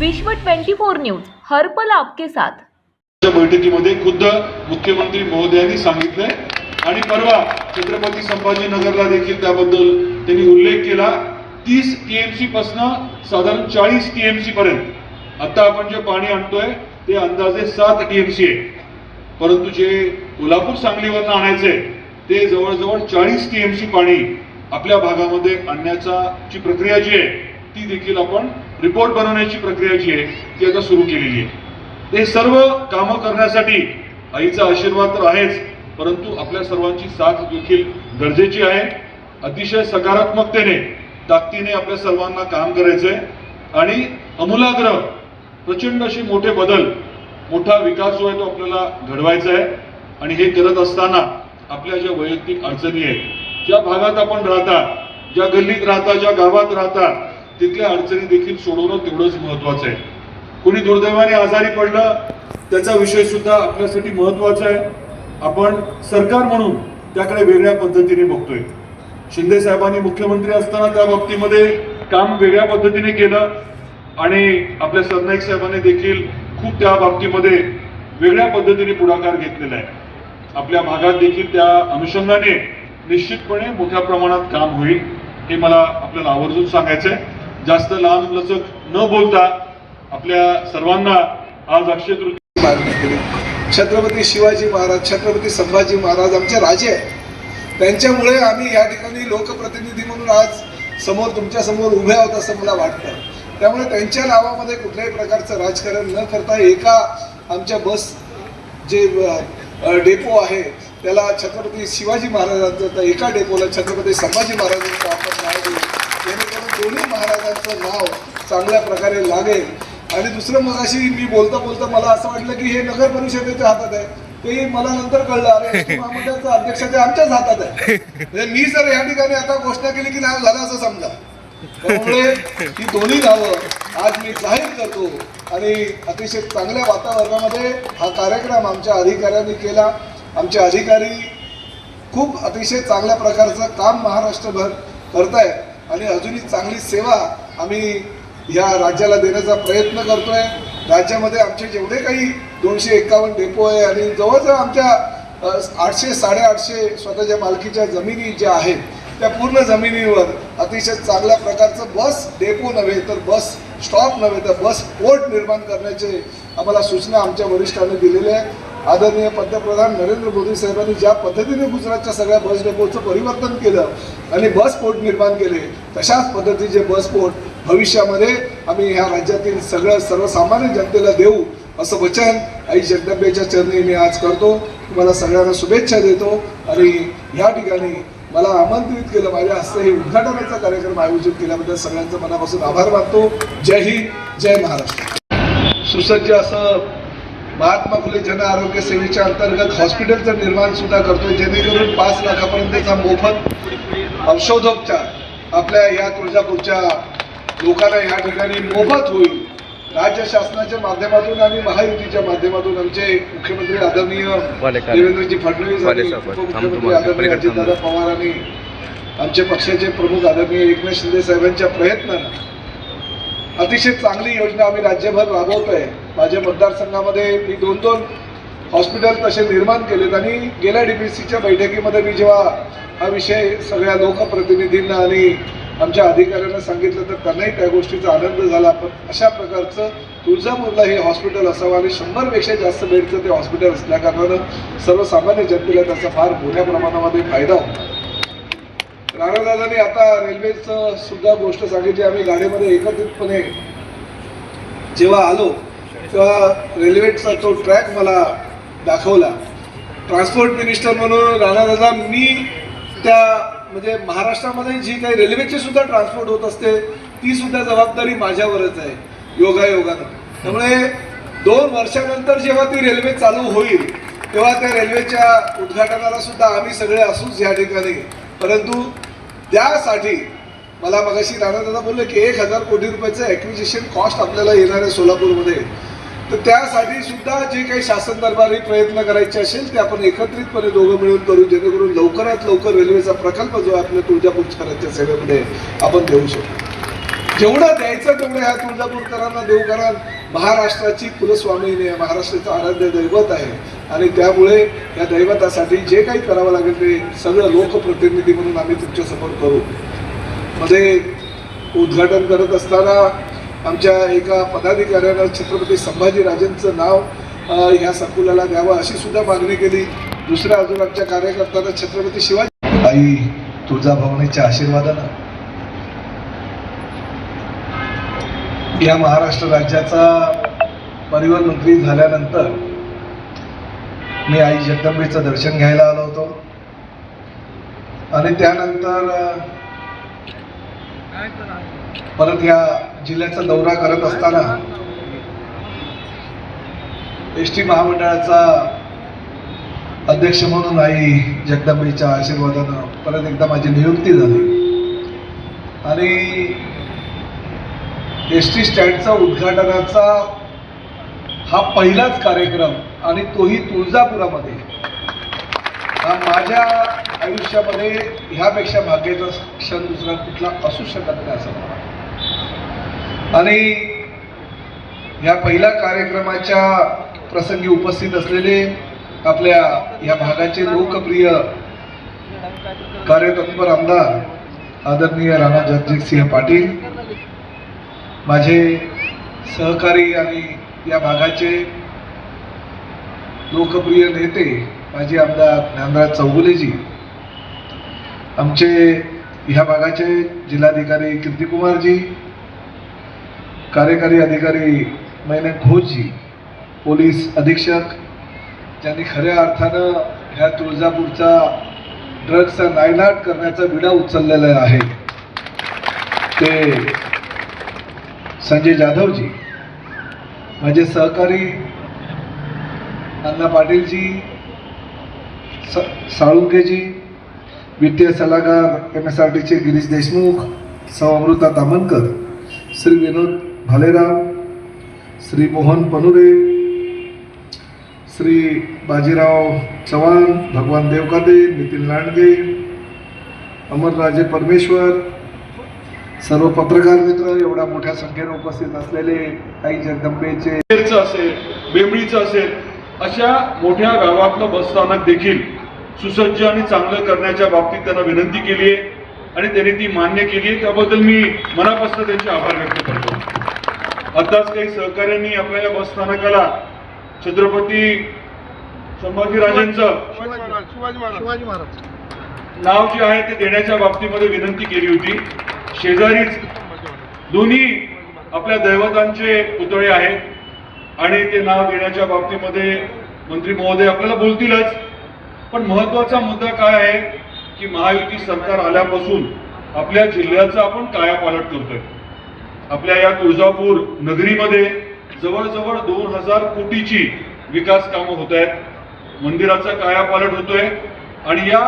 विश्व 24 न्यूज हर्पल आपके साथ. बैठकीमध्ये खुद्द मुख्यमंत्री महोदयांनी सांगितलंय. आणि परवा छत्रपती संभाजीनगरला देखील त्याबद्दल त्यांनी उल्लेख केला. तीस टीएमसी पासनं साधारण चाळीस टीएमसी पर्यंत. आता आपण जे पाणी आणतोय ते अंदाजे सात टीएमसी आहे. परंतु जे कोल्हापूर सांगलीवरनं आणायचंय ते जवळजवळ चाळीस टीएमसी पाणी आपल्या भागामध्ये आणण्याचा जी प्रक्रिया जी आहे ती देखील आपण रिपोर्ट बनवण्याची प्रक्रिया जी आहे ती आता सुरू केलेली आहे. ते सर्व कामं करण्यासाठी आईचा आशीर्वाद तर आहेच परंतु आपल्या सर्वांची साथ देखील गरजेची आहे. अतिशय सकारात्मकतेने ताकदीने आपल्या सर्वांना काम करायचंय. आणि अमूलाग्र प्रचंड असे मोठे बदल मोठा विकास जो आहे तो आपल्याला घडवायचा आहे. आणि हे करत असताना आपल्या ज्या वैयक्तिक अडचणी आहेत ज्या भागात आपण राहता ज्या गल्लीत राहता ज्या गावात राहता तिथल्या अडचणी देखील सोडवणं तेवढंच महत्वाचं आहे. कोणी दुर्दैवाने आजारी पडलं त्याचा विषय सुद्धा आपल्यासाठी महत्त्वाचा आहे. आपण सरकार म्हणून त्याकडे वेगळ्या पद्धतीने बघतोय. शिंदे साहेबांनी मुख्यमंत्री असताना त्या बाबतीमध्ये काम वेगळ्या पद्धतीने केलं आणि आपल्या सरनाईक साहेबांनी देखील खूप त्या बाबतीमध्ये वेगळ्या पद्धतीने पुढाकार घेतलेला आहे. आपल्या भागात देखील त्या अनुषंगाने निश्चितपणे मोठ्या प्रमाणात काम होईल हे मला आपल्याला आवर्जून सांगायचं आहे जास्त लहान लचक न बोलता आपल्या सर्वांना आज अक्षय तृतीय छत्रपती शिवाजी महाराज छत्रपती संभाजी महाराज आमचे राजे आहेत. त्यांच्यामुळे आम्ही या ठिकाणी लोकप्रतिनिधी म्हणून आज समोर तुमच्यासमोर उभे आहोत असं मला वाटतं. त्यामुळे त्यांच्या नावामध्ये कुठल्याही प्रकारचं राजकारण न करता एका आमच्या बस जे डेपो आहे त्याला छत्रपती शिवाजी महाराजांचं तर एका डेपोला छत्रपती संभाजी महाराजांचं आपण नाव देऊ. जेणेकरून दोन्ही महाराजांचं नाव चांगल्या प्रकारे लागेल. आणि दुसरं मग अशी मी बोलता बोलता मला असं वाटलं की हे नगर परिषदेच्या हातात आहे. ते मला नंतर कळलं अरे महामंडळाचं अध्यक्ष ते आमच्याच हातात आहे. म्हणजे मी जर या ठिकाणी आता घोषणा केली की नाव झालं असं समजा. त्यामुळे ही दोन्ही नावं आज मी जाहीर करतो. आणि अतिशय चांगल्या वातावरणामध्ये हा कार्यक्रम आमच्या अधिकाऱ्यांनी केला. आमचे अधिकारी खूप अतिशय चांगल्या प्रकारचं काम महाराष्ट्रभर करतायत. आणि अजूनही चांगली सेवा आम्ही या राज्याला देण्याचा प्रयत्न करतोय. राज्यामध्ये आमचे जेवढे काही दोनशे एकावन्न डेपो आहे आणि जवळजवळ आमच्या आठशे साडेआठशे स्वतःच्या मालकीच्या जमिनी ज्या आहेत त्या पूर्ण जमिनीवर अतिशय चांगल्या प्रकारचं बस डेपो नव्हे तर बस स्टॉप नव्हे तर बस पोर्ट निर्माण करण्याचे आम्हाला सूचना आमच्या वरिष्ठांनी दिलेल्या आहेत. आदरणीय पंतप्रधान नरेंद्र मोदी साहेबांनी ज्या पद्धतीने गुजरातच्या सगळ्या बस डेपोचं परिवर्तन केलं आणि बस पोर्ट निर्माण केले तशाच पद्धतीचे बस पोर्ट भविष्यामध्ये आम्ही ह्या राज्यातील सगळं सर्वसामान्य जनतेला देऊ असं वचन आई जगदंबेच्या चरणी मी आज करतो. तुम्हाला सगळ्यांना शुभेच्छा देतो आणि ह्या ठिकाणी मला आमंत्रित केलं माझ्या हस्ते हे उद्घाटनाचा कार्यक्रम आयोजित केल्याबद्दल सगळ्यांचं मनापासून आभार मानतो. जय हिंद जय महाराष्ट्र. सुसज्ज असं महात्मा फुले जन आरोग्य सेवेच्या अंतर्गत हॉस्पिटलचं निर्माण सुद्धा करतोय जेणेकरून पाच लाखापर्यंतचा मोफत औषधोपचार आपल्या या तुळजापूरच्या लोकांना या ठिकाणी मोफत होईल. राज्य शासनाच्या माध्यमातून आणि महायुतीच्या माध्यमातून आमचे मुख्यमंत्री आदरणीय देवेंद्रजी फडणवीस आणि उपमुख्यमंत्री आदरणीय अजितदादा. पवार आणि आमचे पक्षाचे प्रमुख आदरणीय एकनाथ शिंदे साहेबांच्या प्रयत्नानं अतिशय चांगली योजना आम्ही राज्यभर राबवतोय. माझ्या मतदारसंघामध्ये मी दोन दोन हॉस्पिटल तसे निर्माण केलेत आणि गेल्या डी बी सीच्या बैठकीमध्ये मी जेव्हा हा विषय सगळ्या लोकप्रतिनिधींना आणि आमच्या अधिकाऱ्यांना सांगितलं तर त्यांनाही त्या गोष्टीचा आनंद झाला. पण अशा प्रकारचं तुळजापूरला हे हॉस्पिटल असावं आणि शंभरपेक्षा जास्त बेडचं ते हॉस्पिटल असल्याकारणानं सर्वसामान्य जनतेला त्याचा फार मोठ्या प्रमाणामध्ये फायदा होतो. राणादादांनी आता रेल्वेचं सुद्धा गोष्ट सांगितली. आम्ही गाडीमध्ये एकत्रितपणे जेव्हा आलो किंवा रेल्वेचा तो ट्रॅक मला दाखवला. ट्रान्सपोर्ट मिनिस्टर म्हणून राणादादा मी त्या म्हणजे महाराष्ट्रामध्ये जी काही रेल्वेची सुद्धा ट्रान्सपोर्ट होत असते ती सुद्धा जबाबदारी माझ्यावरच आहे योगायोगानं. त्यामुळे दोन वर्षानंतर जेव्हा ती रेल्वे चालू होईल तेव्हा त्या रेल्वेच्या उद्घाटनाला सुद्धा आम्ही सगळे असूच या ठिकाणी. परंतु त्यासाठी मला मगाशी राणादादा बोलले की एक हजार कोटी रुपयाचं ॲक्विजिशन कॉस्ट आपल्याला येणार आहे सोलापूरमध्ये. तर त्यासाठी सुद्धा जे काही शासन दरबारी प्रयत्न करायचे असेल ते आपण एकत्रितपणे दोघं मिळून करू जेणेकरून लवकरात लवकर रेल्वेचा प्रकल्प जो आहे आपल्या तुळजापूरकरांच्या सेवेमध्ये आपण देऊ शकतो जेवढं द्यायचं तेवढं ह्या तुळजापूरकरांना देऊ कारण महाराष्ट्राची कुलस्वामीने महाराष्ट्राचं आराध्य दैवत आहे. आणि त्यामुळे या दैवतासाठी जे काही करावं लागेल ते सगळं लोकप्रतिनिधी म्हणून आम्ही तुमच्यासमोर करू. मध्ये उद्घाटन करत असताना आमच्या एका पदाधिकाऱ्यानं छत्रपती संभाजीराजेंचं नाव ह्या संकुलाला द्यावं अशी सुद्धा मागणी केली. दुसऱ्या अजून आमच्या कार्यकर्त्यांना छत्रपती शिवाजी आई तुळजाभवानीच्या आशीर्वादानं. या महाराष्ट्र राज्याचा परिवहन मंत्री झाल्यानंतर मी आई जगदंबेचं दर्शन घ्यायला आलो होतो. आणि त्यानंतर परत या जिल्ह्याचा दौरा करत असताना एस टी महामंडळाचा अध्यक्ष म्हणून आई जगदंबेच्या आशीर्वादानं परत एकदा माझी नियुक्ती झाली. आणि एस टी स्टँडचा उद्घाटनाचा हा पहिलाच कार्यक्रम आणि तोही तुळजापुरामध्ये. हा माझ्या आयुष्यामध्ये ह्यापेक्षा भाग्याचा क्षण दुसरा कुठला असू शकत नाही असं मला आणि या पहिल्या कार्यक्रमाच्या प्रसंगी उपस्थित असलेले आपल्या या भागाचे लोकप्रिय कार्यतत्पर आमदार आदरणीय राणा जगजितसिंह पाटील माझे सहकारी आणि या भागाचे लोकप्रिय नेते माजी आमदार ज्ञानराज चौगुलेजी आमचे ह्या भागाचे जिल्हाधिकारी कीर्तिकुमारजी कार्यकारी अधिकारी मैने घोषजी पोलीस अधीक्षक ज्यांनी खऱ्या अर्थानं ह्या तुळजापूरचा ड्रग्सचा नायनाट करण्याचा विडा उचललेला आहे ते संजय जाधवजी माझे सहकारी अण्णा पाटीलजी स साळुंकेजी वित्तीय सल्लागार एम एस आर टीचे गिरीश देशमुख सौ अमृता तामनकर श्री विनोद भालेराव श्री मोहन पनुरे श्री बाजीराव चव्हाण भगवान देवकाते नितीन लांडगे अमरराजे परमेश्वर सर्व पत्रकार मित्र एवढ्या मोठ्या संख्येने उपस्थित असलेले काही जगदंबेचे असेल बेंबळीचं असेल अशा मोठ्या गावातलं बसस्थानक देखील सुसज्ज आणि चांगलं करण्याच्या बाबतीत त्यांना विनंती केली आहे आणि त्यांनी ती मान्य केली आहे. त्याबद्दल मी मनापासून त्यांचे आभार व्यक्त करतो. आताच काही सहकाऱ्यांनी आपल्या या बसस्थानकाला छत्रपती संभाजीराजेंचं शिवाजी महाराज. नाव जे आहे ते देण्याच्या बाबतीमध्ये विनंती केली होती. शेजारीच दोन्ही आपल्या दैवतांचे पुतळे आहेत आणि ते नाव देण्याच्या बाबतीमध्ये मंत्री महोदय आपल्याला बोलतीलच. पण महत्त्वाचा मुद्दा काय आहे की महायुती सरकार आल्यापासून आपल्या जिल्ह्याचा आपण कायापालट करतोय. आपल्या या तुळजापूर नगरीमध्ये जवळजवळ दोन हजार कोटीची विकास कामं होत आहेत. मंदिराचा कायापालट होतोय. आणि या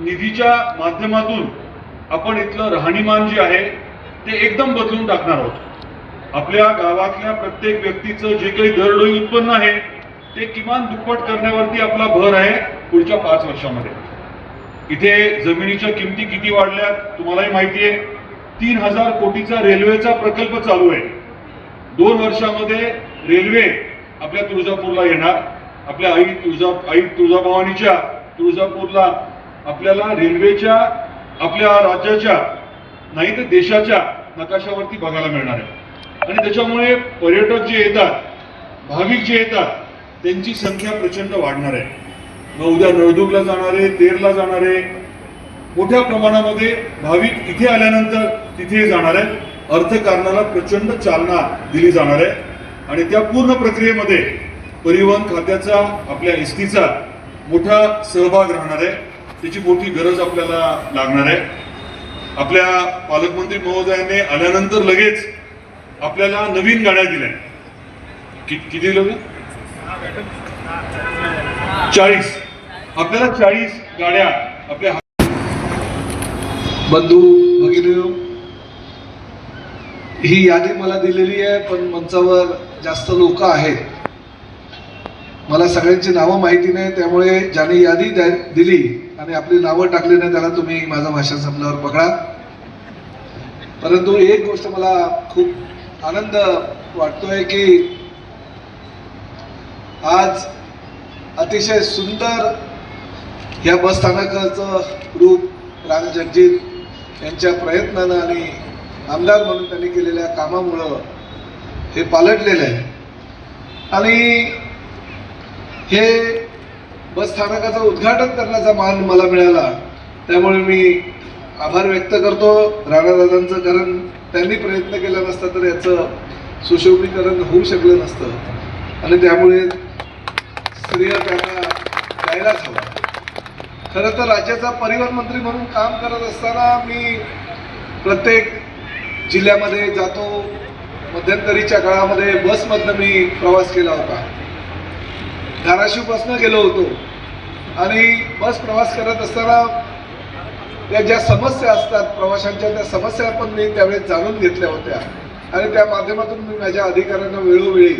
निधीच्या माध्यमातून आपण इथलं राहणीमान जे आहे ते एकदम बदलून टाकणार आहोत. आपल्या गावातल्या प्रत्येक व्यक्तीचं जे काही दरडोई उत्पन्न आहे ते किमान दुप्पट करण्यावरती आपला भर आहे पुढच्या पाच वर्षामध्ये. इथे जमिनीच्या किमती किती वाढल्यात तुम्हालाही माहिती आहे. तीन हजार कोटीचा रेल्वेचा प्रकल्प चालू आहे. दोन वर्षामध्ये रेल्वे आपल्या तुळजापूरला येणार. आपल्या आई तुळजा आई तुळजाभवानीच्या तुळजापूरला आपल्याला रेल्वेच्या आपल्या राज्याच्या नाही तर देशाच्या नकाशावरती बघायला मिळणार आहे. आणि त्याच्यामुळे पर्यटक जे येतात भाविक जे येतात त्यांची संख्या प्रचंड वाढणार आहे. मग उद्या नळदुर्गला जाणारे तेरला जाणारे मोठ्या प्रमाणामध्ये भाविक इथे आल्यानंतर तिथेही जाणार आहेत अर्थकारणाला प्रचंड चालना दिली जाणार आहे. आणि त्या पूर्ण प्रक्रियेमध्ये परिवहन खात्याचा आपल्या एस टीचा मोठा सहभाग राहणार आहे. त्याची मोठी गरज आपल्याला लागणार आहे. आपल्या पालकमंत्री महोदयाने आल्यानंतर लगेच आपल्याला नवीन गाड्या दिल्या. कि- किती दिलं चाळीस. आपल्याला चाळीस गाड्या आपल्या बंधू भगिनी ही यादी मला दिलेली आहे पण मंचावर जास्त लोक आहेत. मला सगळ्यांची नावं माहिती नाही त्यामुळे ज्याने यादी द्या- दिली आणि आपली नावं टाकली नाही त्याला तुम्ही माझं भाषण संपल्यावर पकडा. परंतु एक गोष्ट मला खूप आनंद वाटतोय की आज अतिशय सुंदर या बस स्थानकाचं रूप राणे जगजित यांच्या प्रयत्नानं आणि आमदार म्हणून त्यांनी केलेल्या कामामुळं हे पालटलेलं आहे. आणि हे बस स्थानकाचं उद्घाटन करण्याचा मान मला मिळाला त्यामुळे मी आभार व्यक्त करतो. राणादादांचं कारण त्यांनी प्रयत्न केला नसता तर याचं सुशोभीकरण होऊ शकलं नसतं. आणि त्यामुळे स्त्रिया त्यांना द्यायलाच हवं. खरं तर राज्याचा परिवहन मंत्री म्हणून काम करत असताना मी प्रत्येक जिल्ह्यामध्ये जातो. मध्यंतरीच्या काळामध्ये बसमधनं मी प्रवास केला होता. धाराशिवपासनं गेलो होतो. आणि बस प्रवास करत असताना त्या ज्या समस्या असतात प्रवाशांच्या त्या समस्या पण मी त्यावेळेस जाणून घेतल्या होत्या. आणि त्या माध्यमातून मी माझ्या अधिकाऱ्यांना वेळोवेळी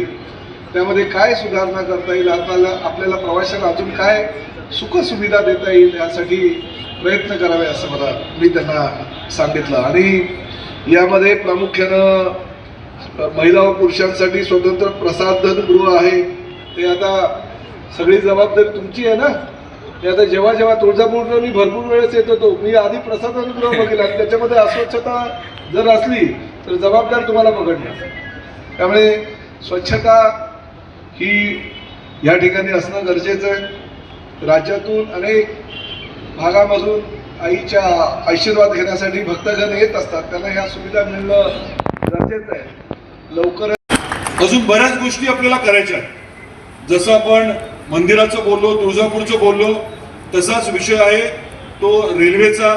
त्यामध्ये काय सुधारणा करता येईल आपल्याला आपल्याला प्रवाशाला अजून काय सुखसुविधा देता येईल यासाठी प्रयत्न करावे असं मला मी त्यांना सांगितलं. आणि यामध्ये प्रामुख्यानं महिला व पुरुषांसाठी स्वतंत्र प्रसाधन गृह आहे. ते आता सगळी जबाबदारी तुमची आहे ना? ते आता जेव्हा जेव्हा तुळजापूरला मी भरपूर वेळेस येत होतो मी आधी प्रसाधन गृह बघितलं. आणि त्याच्यामध्ये अस्वच्छता जर असली तर जबाबदार तुम्हाला पकडणार त्यामुळे स्वच्छता ही या ठिकाणी असणं गरजेचं आहे. राज्यातून अनेक भागामधून आईच्या आशीर्वाद घेण्यासाठी भक्तगण येत असतात. त्यांना ह्या सुविधा मिळणं गरजेचं आहे. लवकर अजून बऱ्याच गोष्टी आपल्याला करायच्या आहेत. जसं आपण मंदिराचं बोललो तुळजापूरचं बोललो तसाच विषय आहे तो रेल्वेचा.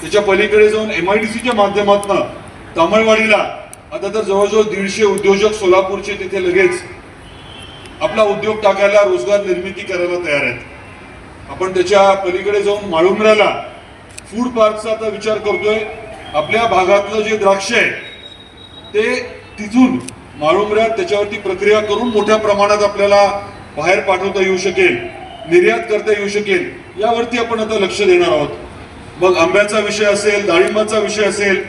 त्याच्या पलीकडे जाऊन एम आय डी सीच्या माध्यमातून तामळवाडीला आता तर जवळजवळ दीडशे उद्योजक सोलापूरचे तिथे लगेच आपला उद्योग टाकायला रोजगार निर्मिती करायला तयार आहेत. आपण त्याच्या पलीकडे जाऊन माळुंबऱ्याला फूड पार्कचा आता विचार करतोय. आपल्या भागातलं जे द्राक्ष आहे ते तिथून माळुंबऱ्यात त्याच्यावरती प्रक्रिया करून मोठ्या प्रमाणात आपल्याला बाहेर पाठवता येऊ शकेल निर्यात करता येऊ शकेल यावरती आपण आता लक्ष देणार आहोत. मग आंब्याचा विषय असेल डाळिंबाचा विषय असेल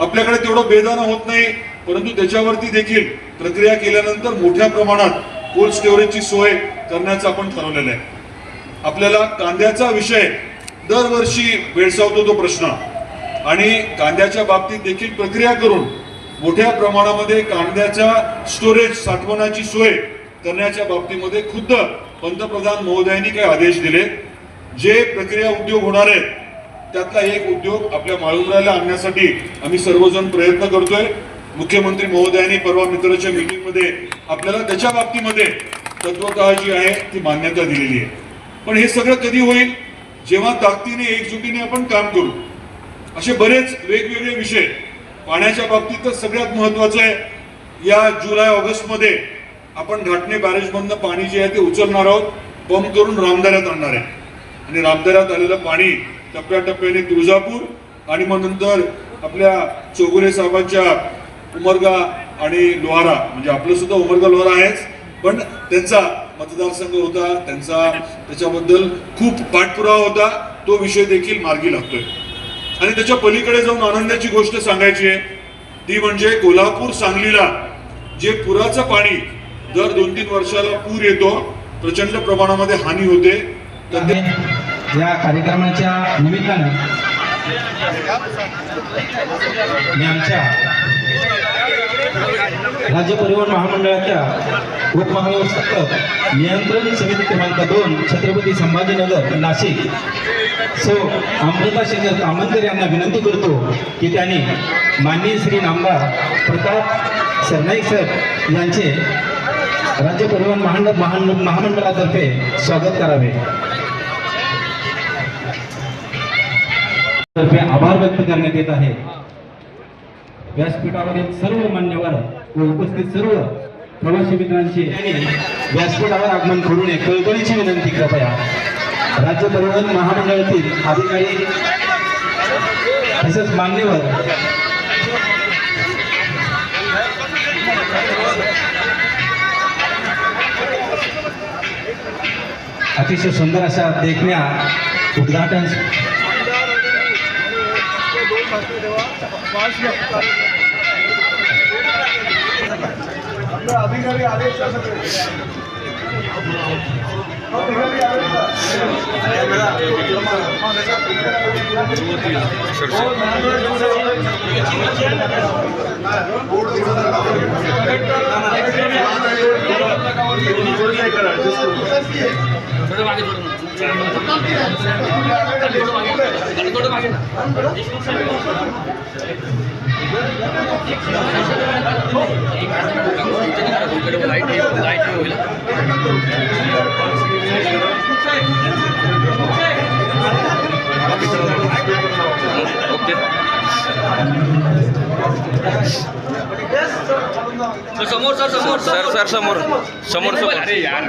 आपल्याकडे तेवढं बेदानं होत नाही परंतु त्याच्यावरती देखील प्रक्रिया केल्यानंतर मोठ्या प्रमाणात कोल्ड स्टोरेजची सोय करण्याचं आपण ठरवलेलं आहे. आपल्याला कांद्याचा विषय दरवर्षी भेडसावतो तो प्रश्न. आणि कांद्याच्या बाबतीत देखील प्रक्रिया करून मोठ्या प्रमाणामध्ये कांद्याच्या स्टोरेज साठवण्याची सोय करण्याच्या बाबतीमध्ये खुद्द पंतप्रधान महोदयांनी काही आदेश दिले. जे प्रक्रिया उद्योग होणार आहेत त्यातला एक उद्योग आपल्या माळुंगऱ्याला आणण्यासाठी आम्ही सर्वजण प्रयत्न करतोय. मुख्यमंत्री महोदयांनी परवा मित्राच्या मीटिंगमध्ये आपल्याला त्याच्या बाबतीमध्ये तत्वत जी आहे ती मान्यता दिलेली आहे. पण हे सगळं कधी होईल? जेव्हा ताकदीने एकजुटीने आपण काम करू असे बरेच वेगवेगळे विषय पाण्याच्या बाबतीत तर सगळ्यात महत्वाचं आहे. या जुलै ऑगस्टमध्ये आपण घाटणे बॅरेजमधनं पाणी जे आहे ते उचलणार आहोत. पंप करून रामदाऱ्यात आणणार आहे. आणि रामदाऱ्यात आलेलं पाणी टप्प्याटप्प्याने तुळजापूर आणि मग नंतर आपल्या चौगुले साहेबांच्या उमरगा आणि लोहारा म्हणजे आपलं सुद्धा उमरगा लोहारा आहेच. पण त्यांचा मतदारसंघ होता त्यांचा त्याच्याबद्दल खूप पाठपुरावा होता. तो विषय देखील मार्गी लागतोय. आणि त्याच्या पलीकडे जाऊन आनंदाची गोष्ट सांगायची आहे. ती म्हणजे कोल्हापूर सांगलीला जे पुराचं पाणी दर दोन तीन वर्षाला पूर येतो प्रचंड प्रमाणामध्ये हानी होते. या कार्यक्रमाच्या निमित्तानं आमच्या राज्य परिवहन महामंडळाच्या उपमहाव्यवस्थापक नियंत्रण समिती क्रमांक दोन छत्रपती संभाजीनगर नाशिक. सो अमृता शेखर कामंतर यांना विनंती करतो की त्यांनी माननीय श्री नामदार प्रताप सरनाईक साहेब यांचे राज्य परिवहन महामंडळ महान महामंडळातर्फे स्वागत करावे. तर्फे आभार व्यक्त करण्यात येत आहे. व्यासपीठावरील सर्व मान्यवर व उपस्थित सर्व प्रवासी मित्रांची व्यासपीठावर आगमन करू नये कळकळीची विनंती कृपया. राज्य परिवहन महामंडळातील अधिकारी तसेच मान्यवर अतिशय सुंदर अशा देखण्या उद्घाटन दोन भाकरी ठेवा पाच आपले अधिकारी आले का सगळे अधिकारी आले का? समोर सर समोर सर सर समोर समोर समोर अरे यार